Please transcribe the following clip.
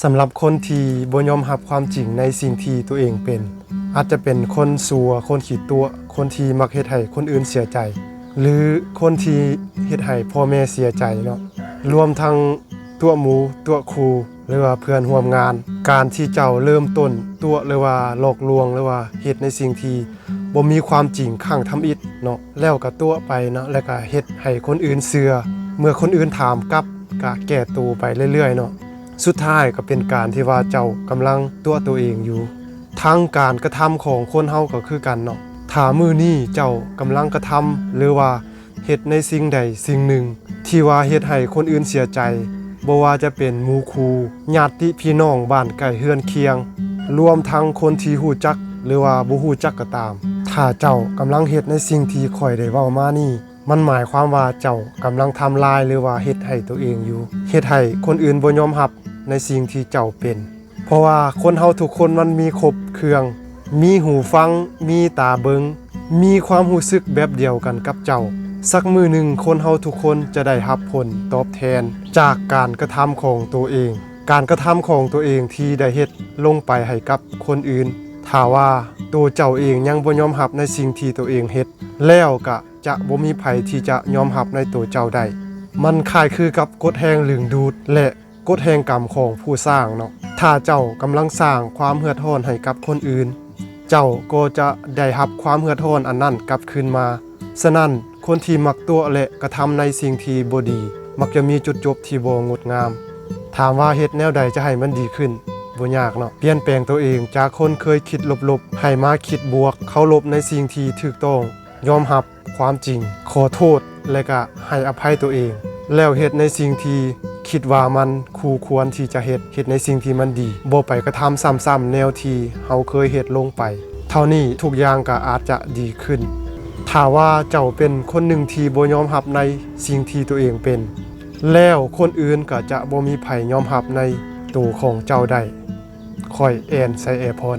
สำหรับคนที่บ่ยอมรับความจริงในสิ่งที่ตัวเองเป็น อาจจะเป็นคนสัวคนขี้ตัว คนที่มักเฮ็ดให้คนอื่นเสียใจ หรือคนที่เฮ็ดให้พ่อแม่เสียใจเนาะรวมทั้งตัวหมูตัวครูหรือว่าเพื่อนร่วมงาน การที่เจ้าเริ่มต้น ตัวหรือว่าหลอกลวงหรือว่าเฮ็ดในสิ่งที่บ่มีความจริงข้างทำอิฐเนาะแล้วก็ตัวไปเนาะแล้วก็เฮ็ดให้คนอื่นเชื่อเมื่อคนอื่นถามกลับก็แก้ตัวไปเรื่อยๆเนาะ สุดท้ายก็เป็นการที่ว่าเจ้ากำลังตัวตัวเองอยู่ทั้งการกระทำของคนเฮาก็คือกันเนาะถ้ามือนี้เจ้ากำลังกระทำหรือว่าเฮ็ดในสิ่งใดสิ่งหนึ่ง ที่ว่าเฮ็ดให้คนอื่นเสียใจบ่ว่าจะเป็นหมู่คูญาติพี่น้องบ้านใกล้เฮือนเคียง รวมทั้งคนที่ฮู้จัก หรือว่าบ่ฮู้จักก็ตาม ถ้าเจ้ากำลังเฮ็ดในสิ่งที่ข่อยได้เว้ามานี่มันหมายความว่าเจ้ากำลังทำลายหรือว่าเฮ็ดให้ตัวเองอยู่เฮ็ดให้คนอื่นบ่ยอมรับ ในสิ่งที่เจ้าเป็น เพราะว่าคนเฮาทุกคนมันมีครบเครื่อง มีหูฟัง มีตาเบิง มีความรู้สึกแบบเดียวกันกับเจ้า สักมือหนึ่งคนเฮาทุกคนจะได้รับผลตอบแทน จากการกระทำของตัวเอง การกระทำของตัวเองที่ได้เฮ็ดลงไปให้กับคนอื่นถ้าว่าตัวเจ้าเองยังบ่ยอมรับในสิ่งที่ตัวเองเฮ็ดแล้วก็จะบ่มีไผที่จะยอมรับในตัวเจ้าได้ มันคล้ายคือกับกฎแห่งลึงดูดและ กฎแห่งกรรมของผู้สร้างเนาะถ้าเจ้ากำลังสร้างความเหือดร้อนให้กับคนอื่น เจ้าก็จะได้รับความเหือดร้อนอันนั้นกลับคืนมา ฉะนั้นคนที่มักตัวและกระทำในสิ่งที่บ่ดี มักจะมีจุดจบที่บ่งดงาม ถามว่าเฮ็ดแนวใดจะให้มันดีขึ้นบ่ยากเนาะเปลี่ยนแปลงตัวเองจากคนเคยคิดลบๆให้มาคิดบวก เคารพในสิ่งที่ถูกต้อง ยอมรับความจริง ขอโทษและก็ให้อภัยตัวเอง แล้วเฮ็ดในสิ่งที่ คิดว่ามันคู่ควรที่จะเฮ็ดเฮ็ดในสิ่งที่มันดีบ่ไปกระทำซ้ำๆแนวที่เฮาเคยเฮ็ดลงไป เท่านี้ทุกอย่างก็อาจจะดีขึ้นถ้าว่าเจ้าเป็นคนหนึ่งที่บ่ยอมรับในสิ่งที่ตัวเองเป็น แล้วคนอื่นก็จะบ่มีไผยอมรับในตัวของเจ้าได้คอยแอนไซแอร์พร